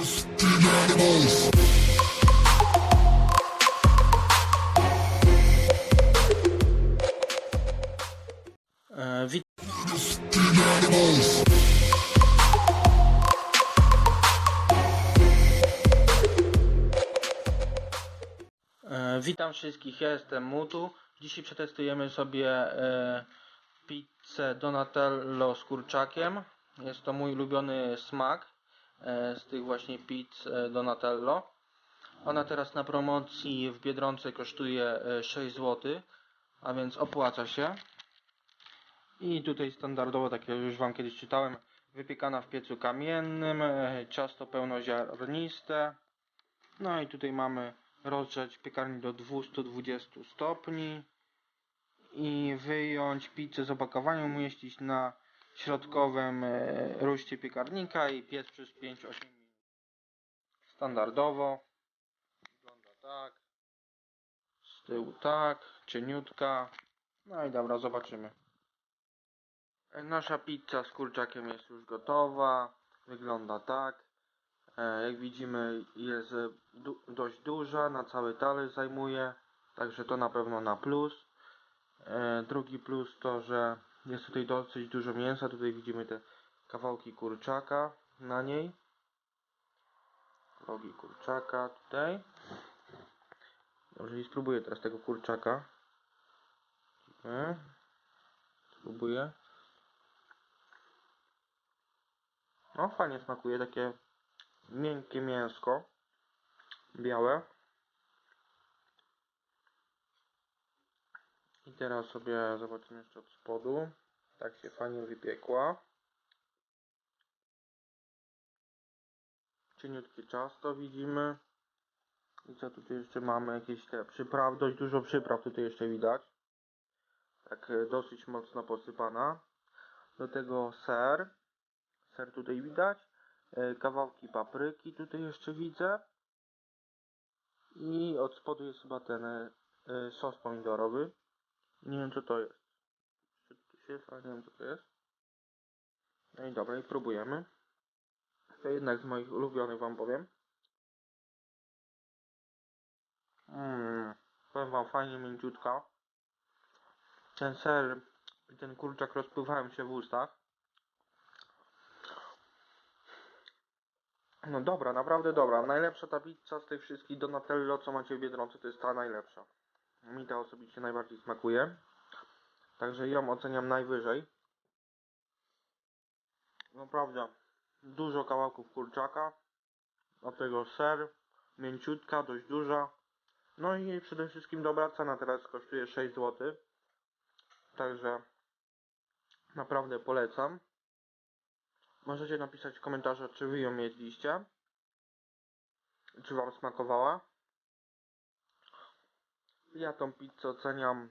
E, wit witam wszystkich, ja jestem Mutu. Dzisiaj przetestujemy sobie e, pizzę Donatello z kurczakiem. Jest to mój ulubiony smak z tych właśnie pizz e, Donatello. Ona teraz na promocji w Biedronce kosztuje e, 6 zł, a więc opłaca się. I tutaj standardowo, tak jak już Wam kiedyś czytałem, wypiekana w piecu kamiennym, e, ciasto pełnoziarniste. No i tutaj mamy rozgrzać piekarnik do 220 stopni i wyjąć pizzę z opakowania, umieścić na środkowym e, ruszcie piekarnika i piec przez 5-8 minut. Standardowo. Wygląda tak. Z tyłu tak, cieniutka. No i dobra, zobaczymy. Nasza pizza z kurczakiem jest już gotowa. Wygląda tak. E, Jak widzimy jest e, dość duża, na cały talerz zajmuje. Także to na pewno na plus. Drugi plus to, że jest tutaj dosyć dużo mięsa. Tutaj widzimy te kawałki kurczaka na niej. Kawałki kurczaka tutaj. Dobrze, i spróbuję teraz tego kurczaka. Spróbuję. No, fajnie smakuje, takie miękkie mięsko, białe. I teraz sobie zobaczymy jeszcze od spodu. Tak się fajnie wypiekła. Cieniutkie ciasto widzimy. I co tutaj jeszcze mamy? Jakieś te przyprawy, dość dużo przypraw tutaj jeszcze widać. Tak e, dosyć mocno posypana. Do tego ser. Ser tutaj widać. E, Kawałki papryki tutaj jeszcze widzę. I od spodu jest chyba ten e, sos pomidorowy. Nie wiem co to jest. Czy to się jest, ale nie wiem co to jest. No i dobra, i próbujemy. To jednak z moich ulubionych wam powiem. Mmm, powiem wam fajnie mięciutka. Ten ser i ten kurczak rozpływają się w ustach. No dobra, naprawdę dobra. Najlepsza ta pizza z tych wszystkich Donatello, co macie w Biedronce, to jest ta najlepsza. Mi ta osobiście najbardziej smakuje. Także ją oceniam najwyżej. Naprawdę, dużo kawałków kurczaka. Do tego ser, mięciutka, dość duża. No i przede wszystkim dobra cena, teraz kosztuje 6 zł. Także naprawdę polecam. Możecie napisać w komentarzach, czy wy ją jedliście. Czy wam smakowała. Ja tą pizzę oceniam